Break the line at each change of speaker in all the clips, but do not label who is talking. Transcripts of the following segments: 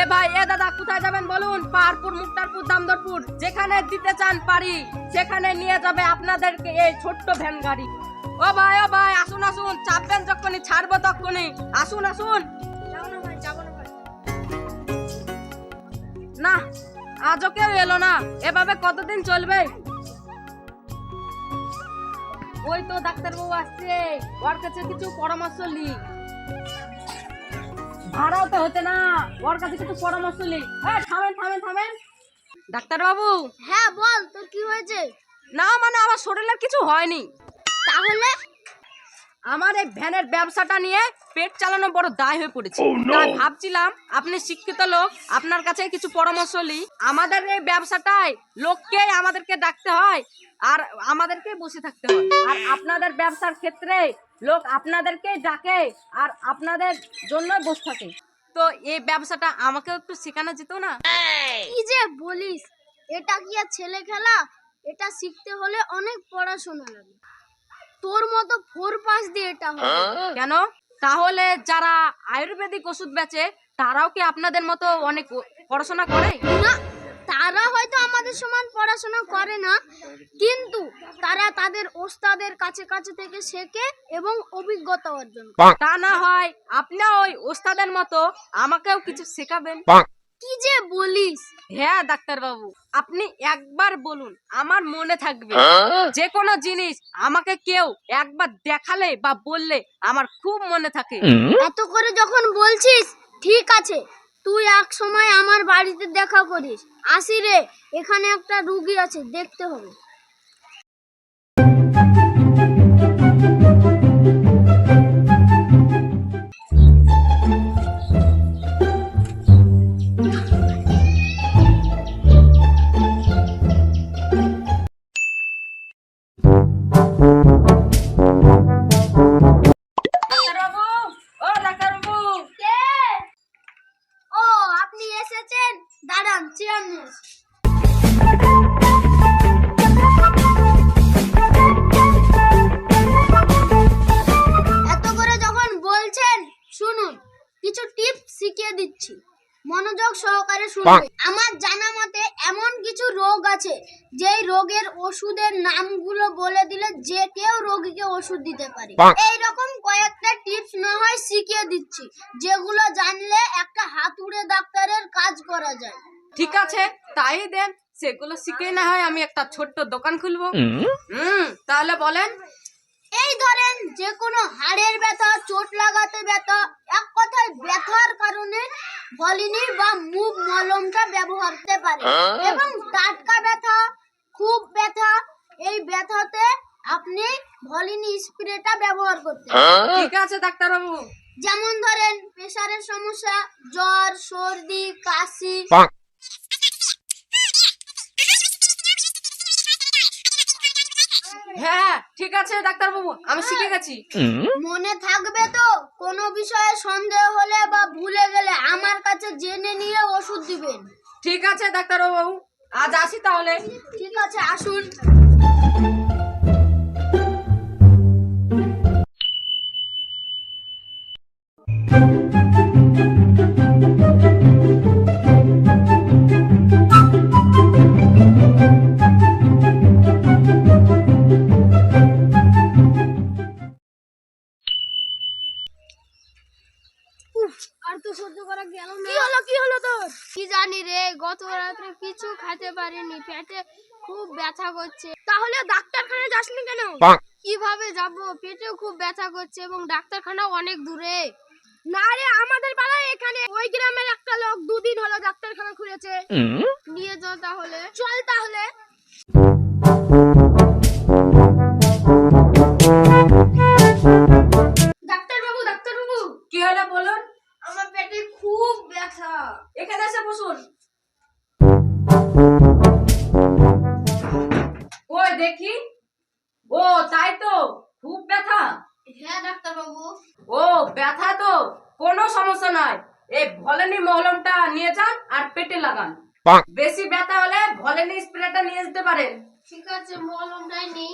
এ ভাই, এ দাদা, কোথায় যাবেন বলুন? পাহাড়পুর, মুক্তারপুর, দামদরপুর, যেখানে দিতে চান পারি, সেখানে নিয়ে যাবে আপনাদেরকে এই ছোট্ট ভ্যান গাড়ি। ও ভাই ও ভাই, আসুন আসুন, চাপবেন যখনই, ছাড়বো তখনই। আসুন আসুন। না আজও কেউ এলো না। এভাবে কতদিন চলবে? ওই তো ডাক্তারবাবু আসছে। ওর কাছে কিছু পরামর্শ লি ভাড়াও তো হচ্ছে না। ওর কাছে কিছু পরামর্শ লি হ্যাঁ থামেন থামেন থামেন। ডাক্তারবাবু?
হ্যাঁ বল তোর কি হয়েছে?
না মানে আমার শরীরের কিছু হয়নি।
তাহলে?
আমার এই ভ্যানের ব্যবসাটা নিয়ে পেট চালানো বড় দায় হয়ে পড়েছে। তাই ভাবছিলাম আপনি শিক্ষিত লোক আপনার কাছে কিছু পরামর্শ লি আমাদের এই ব্যবসাটায় লোককে আমাদেরকে ডাকতে হয় আর আমাদেরকে বসে থাকতে হয়। আর আপনাদের ব্যবসার ক্ষেত্রে লোক আপনাদেরকেই ডাকে আর আপনাদের জন্য বসে থাকে। তো এই ব্যবসাটা আমাকেও একটু শেখানো যেত না?
কি যে বলিস এটা কি আর ছেলে খেলা? এটা শিখতে হলে অনেক পড়াশোনা লাগে। তোর মতো ফোর পাস দিয়ে এটা হবে।
কেন? তাহলে যারা আয়ুর্বেদিক ওষুধ বেচে তারাও কি আপনাদের মতো অনেক পড়াশোনা করে?
না তারা হয়তো আমাদের সমান পড়াশোনা করে না কিন্তু তারা তাদের ওস্তাদের কাছে কাছে থেকে শেখে এবং অভিজ্ঞতা অর্জন
তা না হয় আপনি ওই ওস্তাদের মতো আমাকেও কিছু শেখাবেন?
কি যে বলিস?
হ্যাঁ ডাক্তার বাবু আপনি একবার বলুন আমার মনে থাকবে। যে কোনো জিনিস আমাকে কেউ একবার দেখালে বা বললে আমার খুব মনে থাকে।
এত করে যখন বলছিস ঠিক আছে তুই এক সময় আমার বাড়িতে দেখা করিস। আসি রে এখানে একটা রুগী আছে, দেখতে হবে। মনোযোগ সহকারে শুনবেন আমার জানা মতে এমন কিছু রোগ আছে যেই রোগের ওষুধের নামগুলো বলে দিলে যে কেউ রোগীকে ওষুধ দিতে পারে। এই রকম কয়েকটা টিপস না হয় শিখিয়ে দিচ্ছি যেগুলো জানলে একটা হাতুড়ে ডাক্তারের কাজ করা যায়।
ঠিক আছে তাই দেন। সেগুলো শিখে না হয় আমি একটা ছোট্ট দোকান খুলবো। হুম তাহলে বলেন
এই ধরেন যে কোনো হাড়ের ব্যথা চোট লাগাতে ব্যথা এক কথায় ব্যথার কারণে ভলিনি বা মুখ মলমটা ব্যবহার করতে পারে। এবং টাটকা ব্যথা খুব ব্যথা এই ব্যথাতে আপনি ভলিনি স্প্রেটা ব্যবহার করতে পারেন।
ঠিক আছে ডাক্তার বাবু
যেমন ধরেন প্রেসারের সমস্যা জ্বর সর্দি কাশি
হ্যাঁ ঠিক আছে ডাক্তার বাবু আমি শিখে গেছি।
মনে থাকবে তো কোনো বিষয়ে সন্দেহ হলে বা ভুলে গেলে আমার কাছে জেনে নিয়ে ওষুধ দিবেন।
ঠিক আছে ডাক্তার বাবু আজ আসি তাহলে।
ঠিক আছে আসুন। খুব ব্যথা করছে। তাহলে ডাক্তারখানায় যাসনি কেন? কীভাবে যাব? পেটেও খুব ব্যথা করছে এবং ডাক্তারখানা অনেক দূরে। না রে আমাদের পাড়ায় এখানে ওই গ্রামের একটা লোক দুদিন হলো ডাক্তারখানা খুলেছে। নিয়ে যাও তাহলে। চল তাহলে।
কোনো সমস্যা নাই। এই ভলেনি মলমটা নিয়ে যান আর পেটে লাগান। বেশি ব্যথা হলে ভলেনি স্প্রেটা নিয়ে যেতে পারেন।
ঠিক আছে মলমটাই নেই।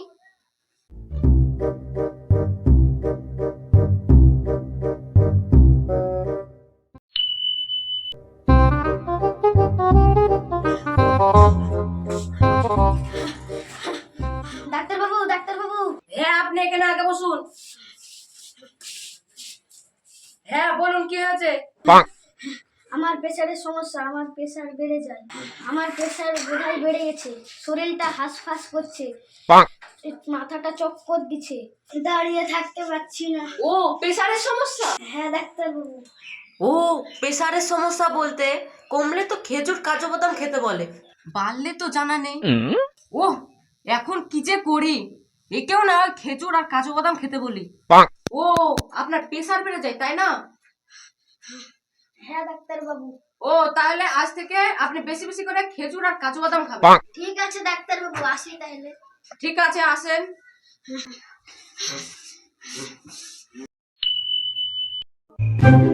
সমস্যা আমার প্রেশার বেড়ে যায়। আমার প্রেশার বোধহয় বেড়ে গেছে। শরীরটা হাঁসফাঁস করছে। মাথাটা চক্কর দিচ্ছে। দাঁড়িয়ে থাকতে পারছি না।
ও প্রেসারের সমস্যা?
হ্যাঁ ডাক্তারবাবু।
ও প্রেসারের সমস্যা বলতে কমলে তো খেজুর কাজু বাদাম খেতে বলে। বাড়লে তো জানা নেই। ও এখন কি যে করি? একেও না খেজুর আর কাজু বাদাম খেতে বলি। ও আপনার প্রেসার বেড়ে যায় তাই না?
হ্যাঁ ডাক্তারবাবু।
ও তাহলে আজ থেকে আপনি বেশি বেশি করে খেজুর আর কাজু বাদাম খাবেন।
ঠিক আছে ডাক্তার বাবু আসি তাহলে।
ঠিক আছে আসেন।
ডাক্তারবাবু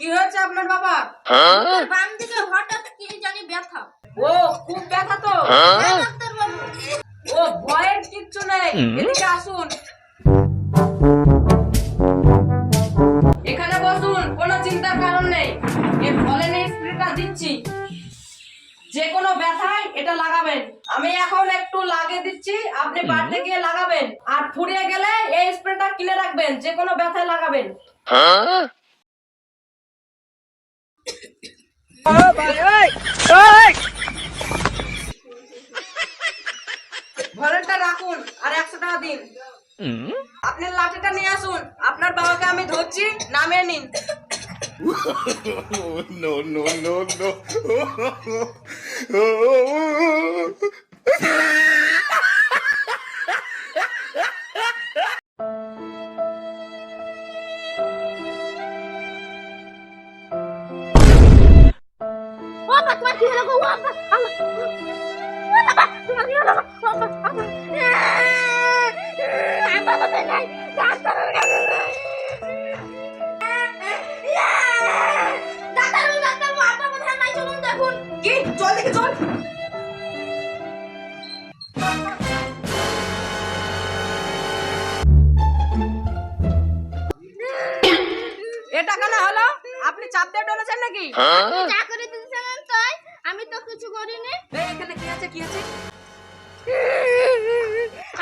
কি হয়েছে আপনার বাবা?
বাম দিকে হঠাৎ কি জানি ব্যথা।
ও খুব ব্যথা তো?
হ্যাঁ?
ও ভয়ের কিচ্ছু নেই। এদিকে আসুন। আমি এখন একটু লাগিয়ে দিচ্ছি। আপনি বাড়িতে গিয়ে লাগাবেন। আর ফুরিয়ে গেলে এই স্প্রেটা কিনে রাখবেন। যে কোনো ব্যথায় লাগাবেন। রাখুন আর একশো টাকা দিন। আপনি লাঠিটা নিয়ে আসুন। আপনার বাবাকে আমি ধরছি নামিয়ে নিন।
No, no, no, no.
কি
চল। এটা কেন হলো? আপনি চাপ দিয়ে ডলেছেন নাকি?
চা করে দিয়েছিলেন তাই। আমি তো কিছু করিনি।
এখানে কি আছে কি আছে?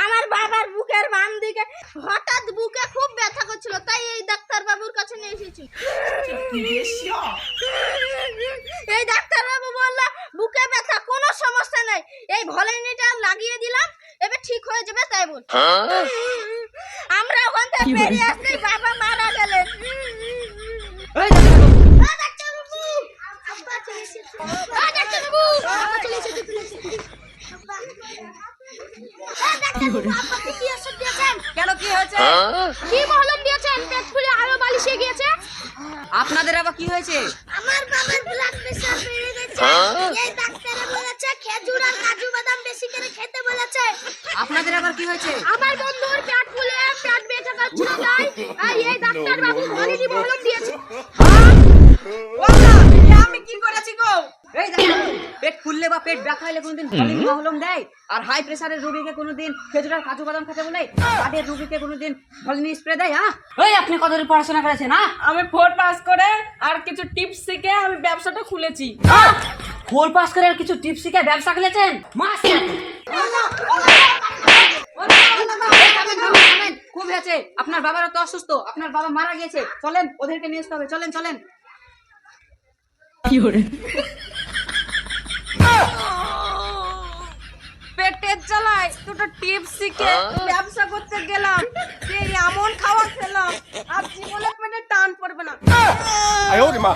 আমার বাবার বুকের বাম দিকে হঠাৎ বুকে খুব ব্যথা করছিল তাই এই ডাক্তার বাবুর কাছে নিয়ে এসেছি এই ডাক্তার বাবু বলল বুকে ব্যথা কোনো সমস্যা নাই এই ভলেনিটা লাগিয়ে দিলাম এবার ঠিক হয়ে বল আমরা ওখান থেকে বেরিয়ে আসতেই বাবা মারা গেলেন। দিয়েছেন?
কেন কি হয়েছে?
কি মহলম দিয়েছেন? পেট ফুলে আরও বালিশে গিয়েছে
আপনাদের আবার কি হয়েছে?
আমার বাবার ব্লাড প্রেশার বেড়ে গেছে এই ডাক্তারে বলেছে খেজুর আর কাজু বাদাম বেশি করে খেতে বলেছে
আপনাদের আবার কি হয়েছে?
আমার বন্ধুর পেট ফুলে পেট বেঁচে যাচ্ছে তাই আর এই ডাক্তার বাবু ভলিনি মহলম দিয়েছে
ওয়াল্লাহ, এ আমি কি করেছি গো এই দেখো পেট ফুললে বা পেট ব্যথা হলে কোনোদিন ফলিং মহলম দেয়? আর হাই প্রেসারের রোগীকে কোনোদিন খেজুর আর কাজু বাদাম খেতে বলে? তাদের রোগীকে কোনোদিন ফলিনি স্প্রে দেয় হ্যাঁ? ওই আপনি কতদূর পড়াশোনা করেছেন হ্যাঁ? আমি ফোর পাস করে আর কিছু টিপস শিখে আমি ব্যবসাটা খুলেছি। ফোর পাস করে আর কিছু টিপস শিখে ব্যবসা খুলেছেন? মাস। খুব হয়েছে। আপনার বাবারা তো অসুস্থ আপনার বাবা মারা গিয়েছে। চলেন ওদেরকে নিয়ে আসতে হবে। চলেন চলেন। পেটের চালাই দুটো টিপস শিখে হ্যাঁ? ব্যবসা করতে গেলাম যে এমন খাওয়া খেলাম আর জীবনে মানে টান পড়বে না।
আয় ওরে মা।